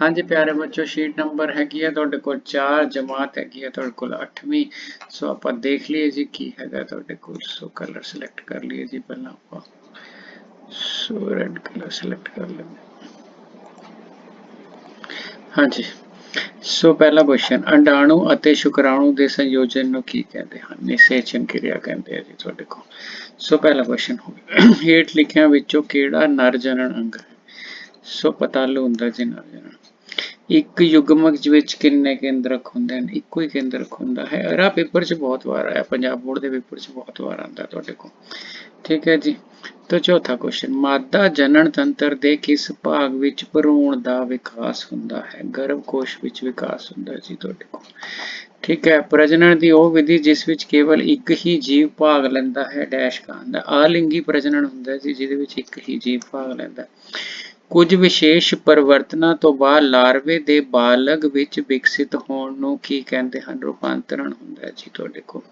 ਹਾਂਜੀ ਪਿਆਰੇ ਬੱਚੋ ਸ਼ੀਟ ਨੰਬਰ ਹੈਗੀ ਹੈ ਤੁਹਾਡੇ ਕੋਲ 4 ਜਮਾਤ ਹੈਗੀ ਹੈ ਤੁਹਾਡੇ ਕੋਲ 8ਵੀਂ ਸੋ ਆਪਾਂ ਦੇਖ ਲਈਏ ਜੀ ਕੀ ਹੈਗਾ ਤੁਹਾਡੇ ਕੋਲ। ਸੋ ਕਲਰ ਸਿਲੈਕਟ ਕਰ ਲਈਏ ਜੀ ਪਹਿਲਾਂ ਆਪਾਂ। ਸੋ ਰੈਡ ਕਲਰ ਸਿਲੈਕਟ ਕਰ ਲੈਂਦੇ ਹਾਂਜੀ। ਸੋ ਪਹਿਲਾ ਕੁਐਸਚਨ ਅੰਡਾਣੂ ਅਤੇ ਸ਼ੁਕਰਾਣੂ ਦੇ ਸੰਯੋਜਨ ਨੂੰ ਕੀ ਕਹਿੰਦੇ ਹਨ? ਨਿਸ਼ੇਚਨ ਕਿਰਿਆ ਕਹਿੰਦੇ ਆ ਜੀ ਤੁਹਾਡੇ ਕੋਲ। ਸੋ ਪਹਿਲਾ ਕੁਐਸਚਨ ਹੋ ਗਿਆ। ਹੇਠ ਲਿਖਿਆਂ ਵਿੱਚੋਂ ਕਿਹੜਾ ਨਰ ਜਨਨ ਅੰਗ ਹੈ? ਸੋ ਪਤਾਲੂ ਹੁੰਦਾ ਜੀ ਨਰ ਇੱਕ ਯੁਗਮਕ ਵਿੱਚ ਕਿੰਨੇ ਕੇਂਦਰਕ ਹੁੰਦੇ ਹਨ, ਇੱਕੋ ਹੀ ਕੇਂਦਰਕ ਹੁੰਦਾ ਹੈ। ਅਰਾ ਪੇਪਰ 'ਚ ਬਹੁਤ ਵਾਰ ਆਇਆ, ਪੰਜਾਬ ਬੋਰਡ ਦੇ ਪੇਪਰ 'ਚ ਬਹੁਤ ਵਾਰ ਆਉਂਦਾ ਤੁਹਾਡੇ ਕੋਲ। ਠੀਕ ਹੈ ਜੀ? ਤਾਂ ਚੌਥਾ ਕੁਐਸਚਨ ਮਾਦਾ ਜਨਨ ਤੰਤਰ ਦੇ ਕਿਸ ਭਾਗ ਵਿੱਚ ਭਰੂਣ ਦਾ ਵਿਕਾਸ ਹੁੰਦਾ ਹੈ? ਗਰਭ ਕੋਸ਼ ਵਿੱਚ ਵਿਕਾਸ ਹੁੰਦਾ ਜੀ ਤੁਹਾਡੇ ਕੋਲ। ਠੀਕ ਹੈ, ਪ੍ਰਜਨਨ ਦੀ ਉਹ ਵਿਧੀ ਜਿਸ ਵਿੱਚ ਕੇਵਲ ਇੱਕ ਹੀ ਜੀਵ ਭਾਗ ਲੈਂਦਾ ਹੈ, ਡੈਸ਼ ਕਹਿੰਦਾ ਆਲਿੰਗੀ ਪ੍ਰਜਨਨ ਹੁੰਦਾ ਜੀ, ਜਿਹਦੇ ਵਿੱਚ ਇੱਕ ਹੀ ਜੀਵ ਭਾਗ ਲੈਂਦਾ ਕੁਝ ਵਿਸ਼ੇਸ਼ ਪਰਿਵਰਤਨਾਂ ਤੋਂ ਬਾਅਦ ਲਾਰਵੇ ਦੇ ਬਾਲਗ ਵਿੱਚ ਵਿਕਸਿਤ ਹੋਣ ਨੂੰ ਕੀ ਕਹਿੰਦੇ ਹਨ? ਰੂਪਾਂਤਰਣ ਹੁੰਦਾ ਹੈ ਜੀ ਤੁਹਾਡੇ ਕੋਲ।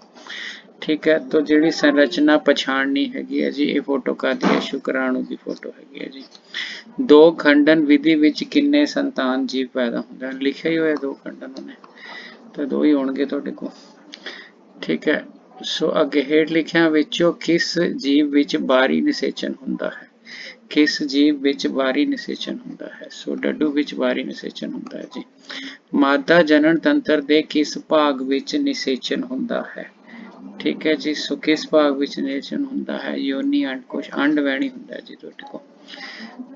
ਠੀਕ ਹੈ, ਤਾਂ ਜਿਹੜੀ ਸੰਰਚਨਾ ਪਛਾਣਨੀ ਹੈਗੀ ਹੈ ਜੀ, ਇਹ ਫੋਟੋ ਕਾਦੀ ਹੈ? ਸ਼ੁਕਰਾਣੂ ਦੀ ਫੋਟੋ ਹੈਗੀ ਹੈ ਜੀ। ਦੋ ਖੰਡਨ ਵਿਧੀ ਵਿੱਚ ਕਿੰਨੇ ਸੰਤਾਨ ਜੀਵ ਪੈਦਾ ਹੁੰਦੇ ਹਨ? ਲਿਖਿਆ ਹੀ ਹੋਇਆ ਦੋ ਖੰਡਨ ਉਹਨੇ, ਤਾਂ ਦੋ ਹੀ ਹੋਣਗੇ ਤੁਹਾਡੇ ਕੋਲ। ਠੀਕ ਹੈ, ਸੋ ਅੱਗੇ ਹੇਠ ਲਿਖਿਆਂ ਵਿੱਚੋਂ ਕਿਸ ਜੀਵ ਵਿੱਚ ਬਾਰੀ ਨਿਸ਼ੇਚਨ ਹੁੰਦਾ ਹੈ? ਕਿਸ ਜੀਵ ਵਿੱਚ ਵਾਰੀ ਨਿਸ਼ੇਚਨ ਹੁੰਦਾ ਹੈ? ਸੋ ਡੱਡੂ ਵਿੱਚ ਵਾਰੀ ਨਿਸ਼ੇਚਨ ਹੁੰਦਾ ਹੈ ਜੀ। ਮਾਦਾ ਜਨਨ ਤੰਤਰ ਦੇ ਕਿਸ ਭਾਗ ਵਿੱਚ ਨਿਸ਼ੇਚਨ ਹੁੰਦਾ ਹੈ? ਠੀਕ ਹੈ ਜੀ ਸੋ ਕਿਸ ਭਾਗ ਵਿੱਚ ਨਿਸ਼ੇਚਨ ਹੁੰਦਾ ਹੈ? ਯੋਨੀ ਅੰਡਕੋਸ਼ ਅੰਡਵੈਣੀ ਹੁੰਦਾ ਜੀ ਤੁਹਾਡੇ ਕੋਲ।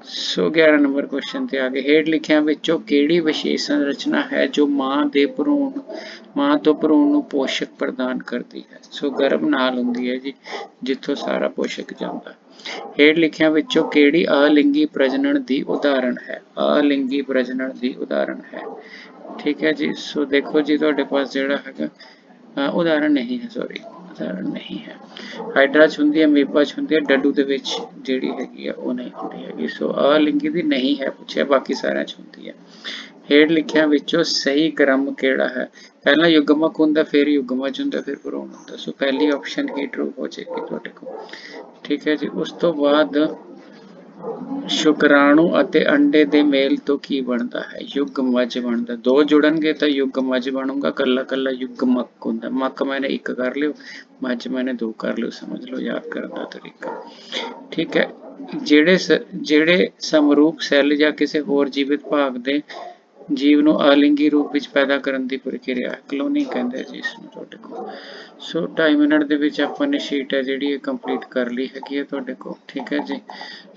ਸੋ 11 ਨੰਬਰ ਕੁਐਸਚਨ ਤੇ ਆ ਹੇਠ ਲਿਖਿਆਂ ਵਿੱਚੋਂ ਕਿਹੜੀ ਵਿਸ਼ੇਸ਼ ਸੰਰਚਨਾ ਹੈ ਜੋ ਮਾਂ ਦੇ ਭਰੂਣ ਮਾਂ ਤੋਂ ਭਰੂਣ ਨੂੰ ਪੋਸ਼ਕ ਪ੍ਰਦਾਨ ਕਰਦੀ ਹੈ? ਸੋ ਗਰਭ ਨਾਲ ਹੁੰਦੀ ਹੈ ਜੀ ਜਿੱਥੋਂ ਸਾਰਾ ਪੋਸ਼ਕ ਜਾਂਦਾ ਹੇਠ ਲਿਖਿਆ ਵਿੱਚੋਂ ਕਿਹੜੀ ਅਲਿੰਗੀ ਪ੍ਰਜਨਨ ਦੀ ਉਦਾਹਰਣ ਹੈ? ਅਲਿੰਗੀ ਪ੍ਰਜਨਨ ਦੀ ਉਦਾਹਰਣ ਹੈ। ਠੀਕ ਹੈ ਜੀ ਸੋ ਦੇਖੋ ਜੀ ਤੁਹਾਡੇ ਪਾਸ ਜਿਹੜਾ ਹੈਗਾ ਅ, ਉਦਾਹਰਣ ਨਹੀਂ ਹੈ ਸੌਰੀ ਉਦਾਹਰਣ ਨਹੀਂ ਹੈ। ਹਾਈਡਰਾ ਹੁੰਦੀ ਹੈ ਮੀਪਾ ਹੁੰਦੀ ਹੈ, ਡੱਡੂ ਦੇ ਵਿੱਚ ਜਿਹੜੀ ਹੈਗੀ ਆ, ਉਹ ਨਹੀਂ ਹੁੰਦੀ ਹੈਗੀ। ਸੋ ਅਲਿੰਗੀ ਦੀ ਨਹੀਂ ਹੈ ਪੁੱਛਿਆ, ਬਾਕੀ ਸਾਰਿਆਂ ਚ ਹੁੰਦੀ ਹੈ। ਹੇਠ ਲਿਖਿਆ ਵਿੱਚੋਂ ਸਹੀ ਕ੍ਰਮ ਕਿਹੜਾ ਹੈ? ਪਹਿਲਾਂ ਯੁਗਮਕ ਹੁੰਦਾ ਫਿਰ ਯੁਗਮਜ ਹੁੰਦਾ ਫਿਰ ਭਰੂਣ ਹੁੰਦਾ ਸੋ ਪਹਿਲੀ ਆਪਸ਼ਨ ਹੀ ਟਰੂ ਹੋ ਜਾਏਗੀ ਤੁਹਾਡੇ ਕੋਲ? ਠੀਕ ਹੈ ਜੀ, ਉਸ ਤੋਂ ਬਾਅਦ ਸ਼ੁਕਰਾਣੂ ਅਤੇ ਅੰਡੇ ਦੇ ਮੇਲ ਤੋਂ ਕੀ ਬਣਦਾ ਹੈ? ਯੁਗਮਜ ਬਣਦਾ। ਦੋ ਜੁੜਨਗੇ ਤਾਂ ਯੁਗਮਜ ਬਣੂਗਾ, ਕੱਲਾ ਕੱਲਾ ਯੁਗਮਕ ਹੁੰਦਾ। ਮੱਕ ਮੈਨੇ ਇੱਕ ਕਰ ਲਿਓ ਮਜ ਮੈਨੇ ਦੋ ਕਰ ਲਿਓ, ਸਮਝ ਲਓ, ਯਾਦ ਕਰਨ ਦਾ ਤਰੀਕਾ। ਠੀਕ ਹੈ। ਜਿਹੜੇ ਜਿਹੜੇ ਸਮਰੂਪ ਸੈੱਲ ਜਾਂ ਕਿਸੇ ਹੋਰ ਜੀਵਿਤ ਭਾਗ ਦੇ ਜੀਵ ਨੂੰ ਅਲਿੰਗੀ ਰੂਪ ਵਿੱਚ ਪੈਦਾ ਕਰਨ ਦੀ ਪ੍ਰਕਿਰਿਆ ਕਲੋਨਿੰਗ ਕਹਿੰਦੇ ਜੀ ਇਸ ਨੂੰ ਤੁਹਾਡੇ ਕੋਲ। ਸੋ 2.5 ਮਿੰਟ ਦੇ ਵਿੱਚ ਆਪਾਂ ਨੇ ਸ਼ੀਟ ਹੈ ਜਿਹੜੀ ਇਹ ਕੰਪਲੀਟ ਕਰ ਲਈ ਹੈਗੀ ਹੈ ਤੁਹਾਡੇ ਕੋਲ, ਠੀਕ ਹੈ ਜੀ।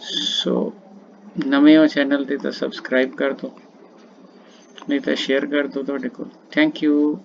ਸੋ ਨਵੇਂ ਹੋ ਚੈਨਲ ਤੇ ਤਾਂ ਸਬਸਕ੍ਰਾਈਬ ਕਰ ਦਿਓ, ਨਹੀਂ ਤਾਂ ਸ਼ੇਅਰ ਕਰ ਦਿਓ ਤੁਹਾਡੇ ਕੋਲ। Thank you